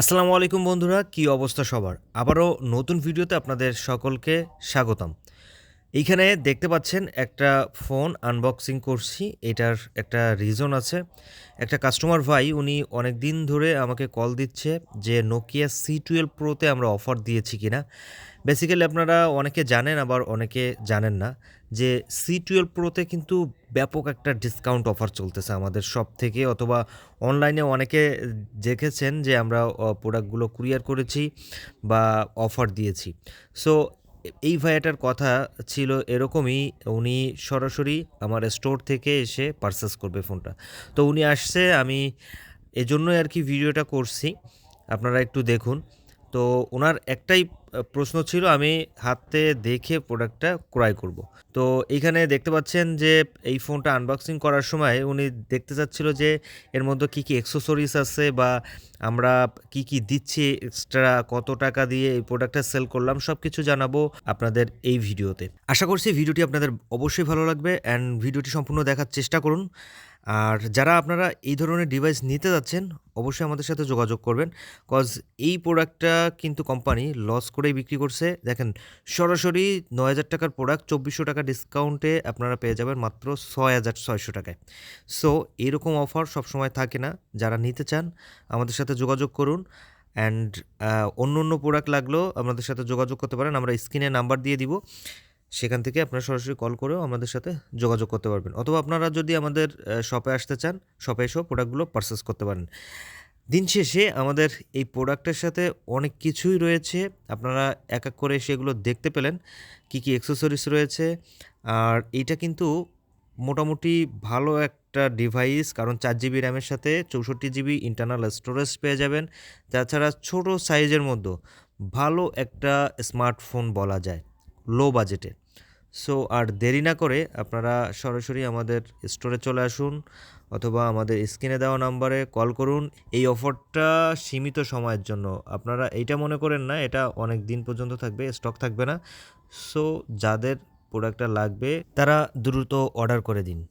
আসসালামু আলাইকুম বন্ধুরা কি অবস্থা সবার? আবারও নতুন ভিডিওতে আপনাদের সকলকে স্বাগতম। এইখানে দেখতে পাচ্ছেন একটা ফোন আনবক্সিং করছি। এটার একটা রিজন আছে। একটা কাস্টমার ভাই, উনি অনেক দিন ধরে আমাকে কল দিচ্ছে যে নোকিয়া সি টুয়েলভ প্রোতে আমরা অফার দিয়েছি কিনা। বেসিক্যালি আপনারা অনেকে জানেন, আবার অনেকে জানেন না যে সি টুয়েলভ প্রোতে কিন্তু ব্যাপক একটা ডিসকাউন্ট অফার চলতেছে আমাদের সব থেকে, অথবা অনলাইনে অনেকে দেখেছেন যে আমরা প্রোডাক্টগুলো কুরিয়ার করেছি বা অফার দিয়েছি। সো এই ভাইয়াটার কথা ছিল এরকমই, উনি সরাসরি আমার স্টোর থেকে এসে পারচেস করবে ফোনটা। তো উনি আসছে, আমি এজন্যই আর কি ভিডিওটা করছি। আপনারা একটু দেখুন। তো ওনার একটাই প্রশ্ন ছিল, আমি হাতে দেখে প্রোডাক্টটা ক্রয় করব। তো এইখানে দেখতে পাচ্ছেন যে, এই ফোনটা আনবক্সিং করার সময় উনি দেখতে চাচ্ছিল যে, এর মধ্যে কী কী অ্যাক্সেসরিজ আছে বা আমরা কি কি দিচ্ছি এক্সট্রা কত টাকা দিয়ে এই প্রোডাক্টটা সেল করলাম সব কিছু জানাব আপনাদের এই ভিডিওতে। আশা করছি ভিডিওটি আপনাদের অবশ্যই ভালো লাগবে অ্যান্ড ভিডিওটি সম্পূর্ণ দেখার চেষ্টা করুন। আর যারা আপনারা এই ধরনের ডিভাইস নিতে যাচ্ছেন অবশ্যই আমাদের সাথে যোগাযোগ করবেন কজ এই প্রোডাক্টটা কিন্তু কোম্পানি লস করেই বিক্রি করছে। দেখেন, সরাসরি নয় হাজার টাকার প্রোডাক্ট চব্বিশশো টাকা ডিসকাউন্টে আপনারা পেয়ে যাবেন মাত্র ছয় হাজার ছয়শো টাকায়। সো এরকম অফার সবসময় থাকে না। যারা নিতে চান, আমাদের সাথে যোগাযোগ করুন। অ্যান্ড অন্য অন্য প্রোডাক্ট লাগলেও আমাদের সাথে যোগাযোগ করতে পারেন। আমরা স্ক্রিনে নাম্বার দিয়ে দিব। সেখান থেকে আপনারা সরাসরি কল করেও আমাদের সাথে যোগাযোগ করতে পারবেন। অথবা আপনারা যদি আমাদের শপে আসতে চান শপে এসেও প্রোডাক্টগুলো পারচেস করতে পারেন। দিন শেষে আমাদের এই প্রোডাক্টের সাথে অনেক কিছুই রয়েছে। আপনারা এক এক করে সেগুলো দেখতে পেলেন, কি কি অ্যাক্সেসরিজ রয়েছে। আর এইটা কিন্তু মোটামুটি ভালো একটা ডিভাইস কারণ চার জিবি র্যামের সাথে চৌষট্টি জিবি ইন্টারনাল স্টোরেজ পেয়ে যাবেন। তাছাড়া ছোট সাইজের মধ্যে ভালো একটা স্মার্টফোন বলা যায়। লো বাজেটে সো আর দেরি না করে আপনারা সরাসরি আমাদের স্টোরে চলে আসুন অথবা আমাদের স্ক্রিনে দেওয়া নাম্বারে কল করুন। এই অফারটা সীমিত সময়ের জন্য। আপনারা এইটা মনে করেন না, এটা অনেক দিন পর্যন্ত থাকবে স্টক থাকবে না। সো যাদের প্রোডাক্টটা লাগবে, তারা দ্রুত অর্ডার করে দিন।